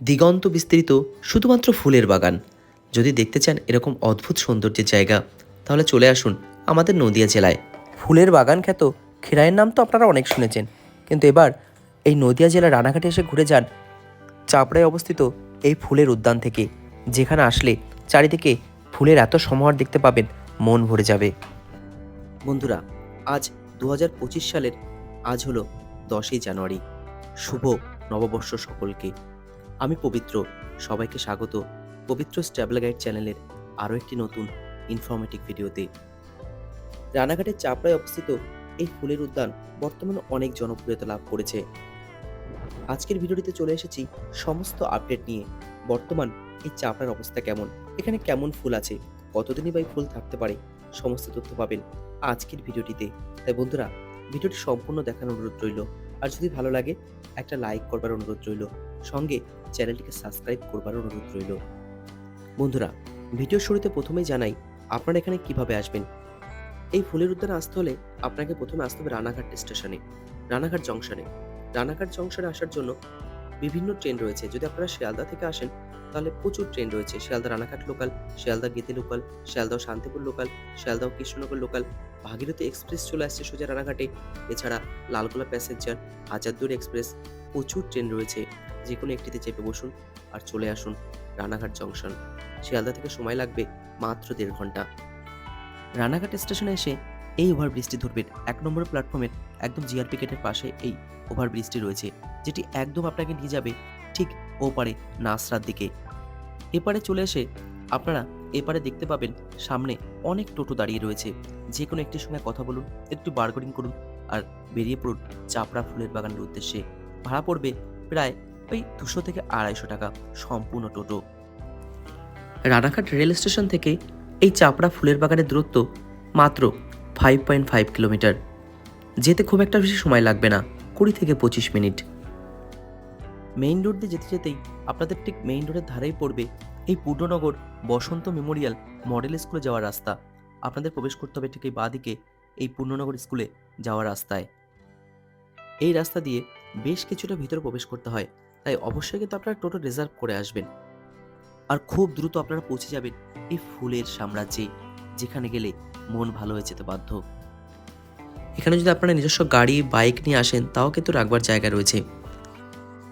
দিগন্ত বিস্তৃত শুধুমাত্র ফুলের বাগান। যদি দেখতে চান এরকম অদ্ভুত সৌন্দর্যের জায়গা, তাহলে চলে আসুন আমাদের নদিয়া জেলায়। ফুলের বাগান খ্যাত খিরাইয়ের নাম তো আপনারা অনেক শুনেছেন, কিন্তু এবার এই নদিয়া জেলার রানাঘাটে এসে ঘুরে যান চাপড়ায় অবস্থিত এই ফুলের উদ্যান থেকে, যেখানে আসলে চারিদিকে ফুলের এত সমাহার দেখতে পাবেন, মন ভরে যাবে। বন্ধুরা, আজ দু হাজার পঁচিশ সালের, আজ হলো দশই জানুয়ারি। শুভ নববর্ষ সকলকে। আমি পবিত্র। সবাইকে স্বাগত পবিত্র স্ট্যাবল গাইড চ্যানেলের আরও একটি নতুন ইনফরমেটিভ ভিডিওতে। রানাঘাটের চাপড়ায় অবস্থিত এই ফুলের উদ্যান বর্তমানে অনেক জনপ্রিয়তা লাভ করেছে। আজকের ভিডিওটিতে চলে এসেছি সমস্ত আপডেট নিয়ে। বর্তমান এই চাপড়ার অবস্থা কেমন? এখানে কেমন ফুল আছে? কতদিনই বা ফুল থাকতে পারে? সমস্ত তথ্য পাবেন আজকের ভিডিওটিতে। তাই বন্ধুরা, ভিডিওটি সম্পূর্ণ দেখার অনুরোধ রইল। আর যদি ভালো লাগে, একটা লাইক করবার অনুরোধ রইল। সঙ্গে চ্যানেলটিকে সাবস্ক্রাইব করবার অনুরোধ রইল। বন্ধুরা ভিডিও শুরুতে প্রথমেই জানাই, আপনারা এখানে কীভাবে আসবেন? এই ফুলের উদ্যানে আসতে হলে আপনাকে প্রথমে আসতে হবে রানাঘাট স্টেশনে রানাঘাট জংশনে রানাঘাট জংশনে আসার জন্য বিভিন্ন ট্রেন রয়েছে। যদি আপনারা শিয়ালদা থেকে আসেন, তাহলে প্রচুর ট্রেন রয়েছে। শিয়ালদা রানাঘাট লোকাল শিয়ালদা গেতে লোকাল শিয়ালদা ও শান্তিপুর লোকাল শিয়ালদা ও কৃষ্ণনগর লোকাল ভাগীরথী এক্সপ্রেস চলে আসছে সোজা রানাঘাটে। এছাড়া লালগোলা প্যাসেঞ্জার, হাজারদুয়ারি এক্সপ্রেস, প্রচুর ট্রেন রয়েছে। যে কোনো একটিতে চেপে বসুন আর চলে আসুন রানাঘাট জংশন। শিয়ালদা থেকে সময় লাগবে মাত্র দেড় ঘণ্টা। রানাঘাট স্টেশনে এসে এই ওভারব্রিজটি ধরবেন। এক নম্বর প্ল্যাটফর্মের একদম জিআরপি গেটের পাশে এই ওভারব্রিজটি রয়েছে, যেটি একদম আপনাকে নিয়ে যাবে ঠিক ওপারে নাসরার দিকে। এপারে চলে এসে আপনারা এপারে দেখতে পাবেন সামনে অনেক টোটো দাঁড়িয়ে রয়েছে। যে কোনো একটির সঙ্গে কথা বলুন, একটু বার্গেনিং করুন আর বেরিয়ে পড়ুন চাপড়া ফুলের বাগানের উদ্দেশ্যে। ভাড়া পড়বে প্রায় ওই দুশো থেকে আড়াইশো টাকা সম্পূর্ণ টোটো। রানাঘাট রেল স্টেশন থেকে এই চাপড়া ফুলের বাগানের দূরত্ব মাত্র ফাইভ পয়েন্ট ফাইভ কিলোমিটার। যেতে খুব একটা বেশি সময় লাগবে না, কুড়ি থেকে পঁচিশ মিনিট। মেইন রোড দিয়ে যেতে যেতেই আপনাদের ঠিক মেইন রোডের ধারেই পড়বে এই পূর্ণনগর বসন্ত মেমোরিয়াল মডেল স্কুলে যাওয়ার রাস্তা। আপনাদের প্রবেশ করতে হবে ঠিক এই বাঁদিকে, এই পূর্ণনগর স্কুলে যাওয়ার রাস্তায়। এই রাস্তা দিয়ে বেশ কিছুটা ভিতরে প্রবেশ করতে হয়, তাই অবশ্যই কিন্তু আপনারা টোটো রিজার্ভ করে আসবেন। আর খুব দ্রুত আপনারা পৌঁছে যাবেন এই ফুলের সাম্রাজ্যে, যেখানে গেলে মন ভালো হয়ে যেতে বাধ্য। এখানে যদি আপনারা নিজস্ব গাড়ি, বাইক নিয়ে আসেন, তাও কিন্তু রাখবার জায়গা রয়েছে।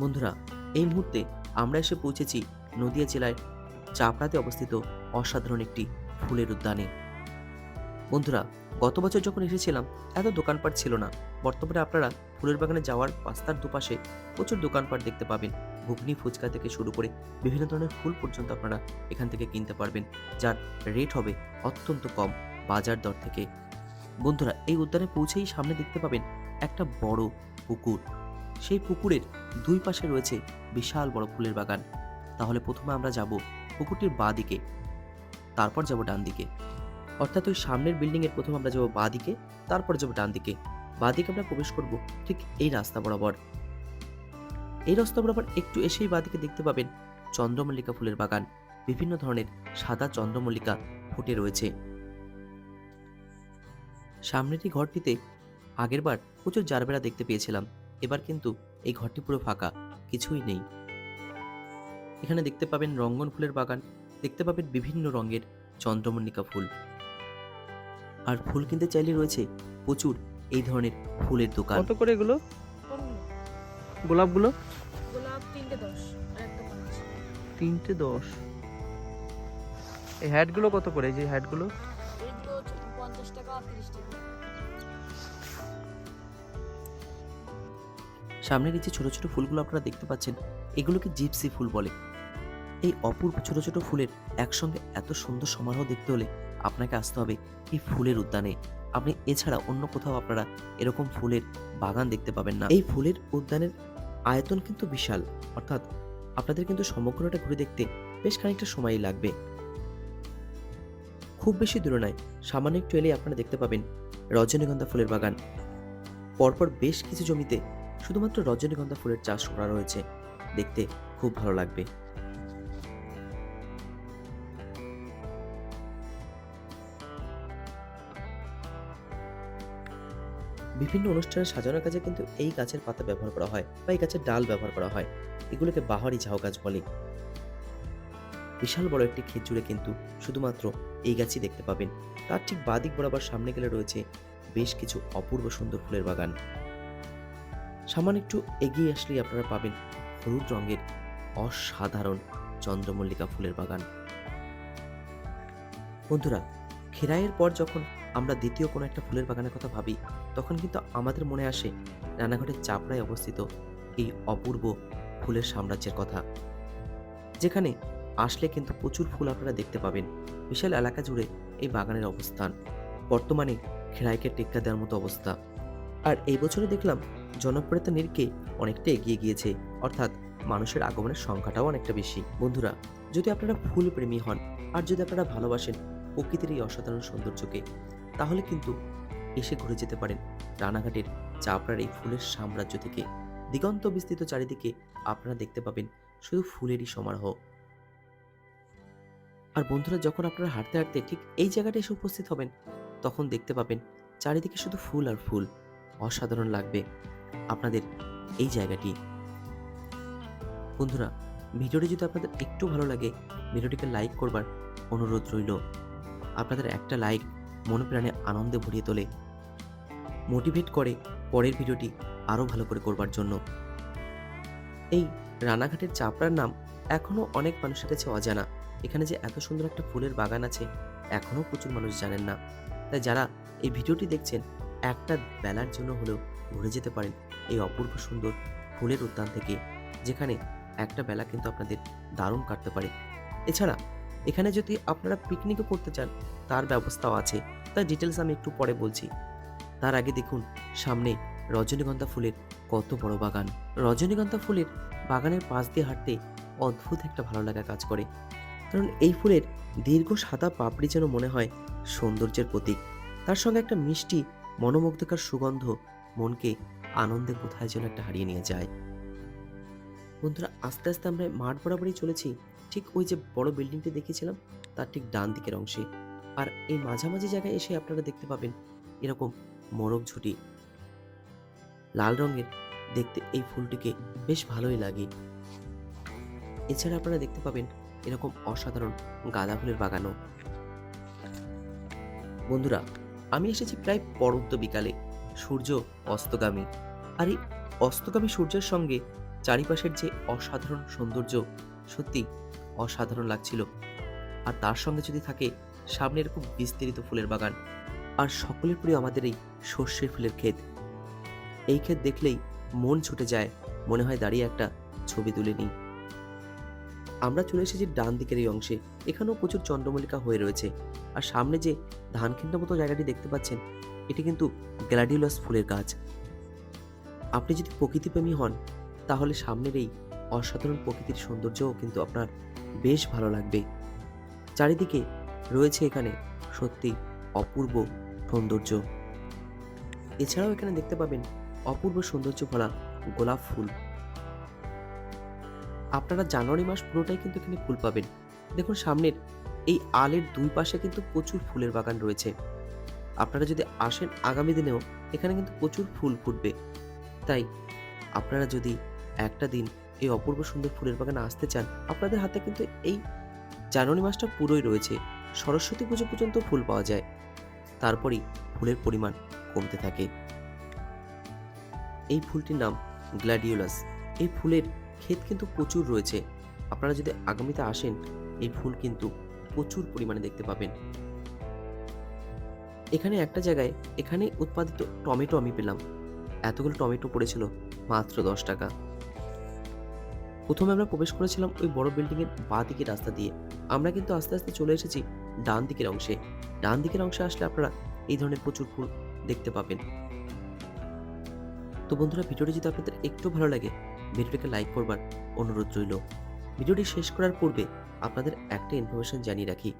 বন্ধুরা, এই মুহূর্তে আমরা এসে পৌঁছেছি নদিয়া জেলায় চাপড়াতে অবস্থিত অসাধারণ একটি ফুলের উদ্যানে। বন্ধুরা, গত বছর যখন এসেছিলাম, এত দোকানপাট ছিল না। বর্তমানে আপনারা ফুলের বাগানে যাওয়ার রাস্তার দুপাশে প্রচুর দোকানপাট দেখতে পাবেন। ঘুগনি, ফুচকা থেকে শুরু করে বিভিন্ন ধরনের ফুল পর্যন্ত আপনারা এখান থেকে কিনতে পারবেন, যার রেট হবে অত্যন্ত কম বাজার দর থেকে। বন্ধুরা, এই উদ্যানে পৌঁছেই সামনে দেখতে পাবেন একটা বড় পুকুর। সেই পুকুরের দুই পাশে রয়েছে বিশাল বড় ফুলের বাগান। তাহলে প্রথমে আমরা যাব পুকুরটির বাঁ দিকে তারপর যাব ডান দিকে অর্থাৎ ওই সামনের বিল্ডিং এর প্রথম আমরা যাব বাঁ দিকে তারপর যাব ডান দিকে বাঁ দিকে আমরা প্রবেশ করব ঠিক এই রাস্তা বরাবর। এই রাস্তা বরাবর একটু এসেই বাঁ দিকে দেখতে পাবেন চন্দ্রমল্লিকা ফুলের বাগান। বিভিন্ন ধরনের সাদা চন্দ্রমল্লিকা ফুটে রয়েছে। সামনের এই ঘরটিতে আগেরবার প্রচুর জারবেরা দেখতে পেয়েছিলাম। এবার কিন্তু এই ঘরটি পুরো ফাঁকা, কিছুই নেই। এখানে দেখতে পাবেন রঙ্গন ফুলের বাগান দেখতে পাবেন বিভিন্ন রঙের চন্দ্রমল্লিকা ফুল। আর ফুল কিনতে চাইলে রয়েছে প্রচুর এই ধরনের ফুলের দোকান। কত করে এগুলো? গোলাপগুলো? গোলাপ তিনটে দশ তিনটে দশ। এই হ্যাটগুলো কত করে? এই যে হ্যাটগুলো? সামনের এই যে ছোট ছোট ফুলগুলো আপনারা দেখতে পাচ্ছেন এগুলোকে জিপসি ফুল বলে। এই অপূর্ব ছোট ছোট ফুলের একসঙ্গে এত সুন্দর সমারোহ দেখতে হলে আপনাকে আসতে হবে এই ফুলের উদ্যানে। আপনি এছাড়া অন্য কোথাও আপনারা এরকম ফুলের বাগান দেখতে পাবেন না। এই ফুলের উদ্যানের আয়তন কিন্তু বিশাল। অর্থাৎ আপনাদের কিন্তু সমগ্রটা ঘুরে দেখতে বেশ খানিকটা সময়ই লাগবে। খুব বেশি দূরে নয়, সামান্য একটু এলেই আপনারা দেখতে পাবেন রজনীগন্ধা ফুলের বাগান। পরপর বেশ কিছু জমিতে শুধুমাত্র রজনীগন্ধা ফুলের চাষ করা রয়েছে। দেখতে খুব ভালো লাগবে। বিভিন্ন অনুষ্ঠানে সাজানোর কাজে কিন্তু এই গাছের পাতা ব্যবহার করা হয় বা এই গাছের ডাল ব্যবহার করা হয়। এগুলোকে বাহারি ঝাউ গাছ বলে। বিশাল বড় একটি জুড়ে কিন্তু শুধুমাত্র এই গাছই দেখতে পাবেন। তার ঠিক বাদিক বরাবর সামনে গেলে রয়েছে বেশ কিছু অপূর্ব সুন্দর ফুলের বাগান। সামান্য একটু এগিয়ে আসলেই আপনারা পাবেন হলুদ রঙের অসাধারণ চন্দ্রমল্লিকা ফুলের বাগান। বন্ধুরা, খেরাইয়ের পর যখন আমরা দ্বিতীয় কোনো একটা ফুলের বাগানের কথা ভাবি তখন কিন্তু আমাদের মনে আসে রানাঘাটের চাপড়ায় অবস্থিত এই অপূর্ব ফুলের সাম্রাজ্যের কথা। যেখানে আসলে কিন্তু প্রচুর ফুল আপনারা দেখতে পাবেন। বিশাল এলাকা জুড়ে এই বাগানের অবস্থান। বর্তমানে খেড়াইকে টেক্কা দেওয়ার মতো অবস্থা। আর এই বছরে দেখলাম জনপ্রিয়তা নিরিখে অনেকটা এগিয়ে গিয়েছে। অর্থাৎ মানুষের আগমনের সংখ্যাটাও অনেকটা বেশি। বন্ধুরা, যদি আপনারা ফুল প্রেমী হন আর যদি আপনারা ভালোবাসেন প্রকৃতির এই অসাধারণ সৌন্দর্যকে, তাহলে কিন্তু এসে ঘুরে যেতে পারেন। রানাঘাটের চাপড়ার এই ফুলের সাম্রাজ্য থেকে দিগন্ত বিস্তৃত চারিদিকে আপনারা দেখতে পাবেন শুধু ফুলেরই সমারোহ। আর বন্ধুরা, যখন আপনারা হাঁটতে হাঁটতে ঠিক এই জায়গাটা এসে উপস্থিত হবেন, তখন দেখতে পাবেন চারিদিকে শুধু ফুল আর ফুল। অসাধারণ লাগবে আপনাদের এই জায়গাটি। বন্ধুরা, ভিডিওটি যদি আপনাদের একটু ভালো লাগে, ভিডিওটিকে লাইক করবার অনুরোধ রইল। আপনাদের একটা লাইক মন প্রাণে আনন্দে ভরিয়ে তোলে। মোটিভেট করে পরের ভিডিওটি আরও ভালো করে করবার জন্য। এই রানাঘাটের চাপড়ার নাম এখনও অনেক মানুষের কাছে অজানা। এখানে যে এত সুন্দর একটা ফুলের বাগান আছে, এখনও প্রচুর মানুষ জানেন না। তাই যারা এই ভিডিওটি দেখছেন, একটা বেলার জন্য হলেও ঘুরে যেতে পারেন এই অপূর্ব সুন্দর ফুলের উদ্যান থেকে, যেখানে একটা বেলা কিন্তু আপনাদের দারুণ কাটতে পারে। এছাড়া, এখানে যদি আপনারা পিকনিকও করতে চান, তার ব্যবস্থাও আছে। তার ডিটেলস আমি একটু পরে বলছি। তার আগে দেখুন সামনে রজনীগন্ধা ফুলের কত বড় বাগান। রজনীগন্ধা ফুলের বাগানের পাশ দিয়ে হাঁটতে অদ্ভুত একটা ভালো লাগা কাজ করে। কারণ এই ফুলের দীর্ঘ সাদা পাপড়ি যেন মনে হয় সৌন্দর্যের প্রতীক। তার সঙ্গে একটা মিষ্টি, মনোমুগ্ধকার সুগন্ধ মনকে আনন্দে কোথায় যেন একটা হারিয়ে নিয়ে যায়। বন্ধুরা, আস্তে আস্তে আমরা মাঠ বরাবরই চলেছি। ঠিক ওই যে বড় বিল্ডিংটি দেখিয়েছিলাম তার ঠিক ডান দিকের অংশে। আর এই মাঝামাঝি জায়গায় এসে আপনারা দেখতে পাবেন এরকম মোরগ ঝুটি। লাল রঙের দেখতে এই ফুলটিকে বেশ ভালোই লাগে। এছাড়া আপনারা দেখতে পাবেন এরকম অসাধারণ গাঁদা ফুলের বাগানও। বন্ধুরা, আমি এসেছি প্রায় পরন্ত বিকালে। সূর্য অস্তগামী। আর এই অস্তগামী সূর্যের সঙ্গে চারিপাশের যে অসাধারণ সৌন্দর্য সত্যি অসাধারণ লাগছিল। আর তার সঙ্গে যদি থাকে সামনে এরকম বিস্তৃত ফুলের বাগান। আর সকলের প্রিয় আমাদের এই সর্ষের ফুলের ক্ষেত। এই ক্ষেত দেখলেই মন ছুটে যায়, মনে হয় দাঁড়িয়ে একটা ছবি তুলে নিই। আমরা চলে এসেছি ডান দিকের এই অংশে, এখানেও প্রচুর চন্দ্রমল্লিকা হয়ে রয়েছে। আর সামনে যে ধান খিন্ডার মতো জায়গাটি দেখতে পাচ্ছেন, এটি কিন্তু গ্ল্যাডিওলাস ফুলের গাছ। আপনি যদি প্রকৃতিপ্রেমী হন, তাহলে সামনের এই অসাধারণ প্রকৃতির সৌন্দর্যও কিন্তু আপনার বেশ ভালো লাগবে। চারিদিকে রয়েছে এখানে সত্যি অপূর্ব সৌন্দর্য। এছাড়াও এখানে দেখতে পাবেন অপূর্ব সৌন্দর্য ভরা গোলাপ ফুল। আপনারা জানুয়ারি মাস পুরোটাই কিন্তু এখানে ফুল পাবেন। দেখুন সামনের এই আলের দুই পাশে কিন্তু প্রচুর ফুলের বাগান রয়েছে। আপনারা যদি আসেন আগামী দিনেও এখানে কিন্তু প্রচুর ফুল ফুটবে। তাই আপনারা যদি একটা দিন এই অপূর্ব সুন্দর ফুলের বাগানে আসতে চান, আপনাদের হাতে কিন্তু এই জানুয়ারি মাসটা পুরোই রয়েছে। সরস্বতী পুজো পর্যন্ত ফুল পাওয়া যায়। তারপরেই ফুলের পরিমাণ কমতে থাকে। এই ফুলটির নাম গ্ল্যাডিওলাস। এই ফুলের ক্ষেত কিন্তু প্রচুর রয়েছে। আপনারা যদি আগামীতে আসেন, এই ফুল কিন্তু প্রচুর পরিমাণে দেখতে পাবেন। এখানে একটা জায়গায় এখানে উৎপাদিত টমেটো আমি পেলাম। এতগুলো টমেটো পড়েছিল মাত্র দশ টাকা। প্রথমে আমরা প্রবেশ করেছিলাম ওই বড় বিল্ডিংয়ের বাঁ দিকের রাস্তা দিয়ে। আমরা কিন্তু আস্তে আস্তে চলে এসেছি ডান দিকের অংশে। ডান দিকের অংশে আসলে আপনারা এই ধরনের প্রচুর ফুল দেখতে পাবেন। তো বন্ধুরা, ভিডিওটি যদি আপনাদের একটু ভালো লাগে, ভিডিওটিকে লাইক করবার অনুরোধ রইল। ভিডিওটি শেষ করার পূর্বে আপনাদের একটা ইনফরমেশন জানিয়ে রাখি।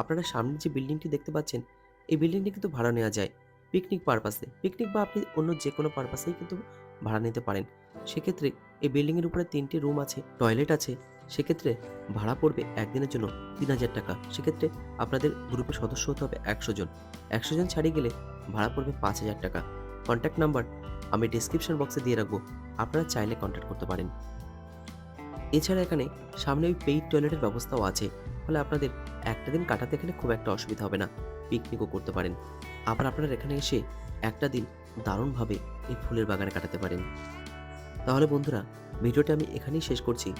আপনারা সামনে যে বিল্ডিংটি দেখতে পাচ্ছেন, এই বিল্ডিংটি কিন্তু ভাড়া নেওয়া যায় পিকনিক পারপাসে পিকনিক বা আপনি অন্য যে কোনো পারপাসেই কিন্তু ভাড়া নিতে পারেন। সেক্ষেত্রে এই বিল্ডিংয়ের উপরে তিনটি রুম আছে টয়লেট আছে সেক্ষেত্রে ভাড়া পড়বে একদিনের জন্য তিন হাজার টাকা। সেক্ষেত্রে আপনাদের গ্রুপের সদস্য হতে হবে একশো জন। একশো জন ছাড়িয়ে গেলে ভাড়া পড়বে পাঁচ হাজার টাকা। কন্ট্যাক্ট নাম্বার আমি ডিসক্রিপশন বক্সে দিয়ে রাখব। আপনারা চাইলে কন্ট্যাক্ট করতে পারেন। এছাড়া এখানে সামনে ওই পেইড টয়লেটের ব্যবস্থাও আছে। ফলে আপনাদের একটা দিন কাটাতে এখানে খুব একটা অসুবিধা হবে না। পিকনিকও করতে পারেন। আবার আপনারা এখানে এসে একটা দিন দারুণভাবে এই ফুলের বাগানে কাটাতে পারেন। তাহলে বন্ধুরা, ভিডিওটা আমি এখানেই শেষ করছি।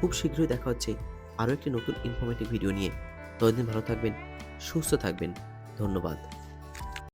খুব শীঘ্রই দেখা হচ্ছে আরও একটি নতুন ইনফরমেটিভ ভিডিও নিয়ে। ততদিন ভালো থাকবেন, সুস্থ থাকবেন। ধন্যবাদ।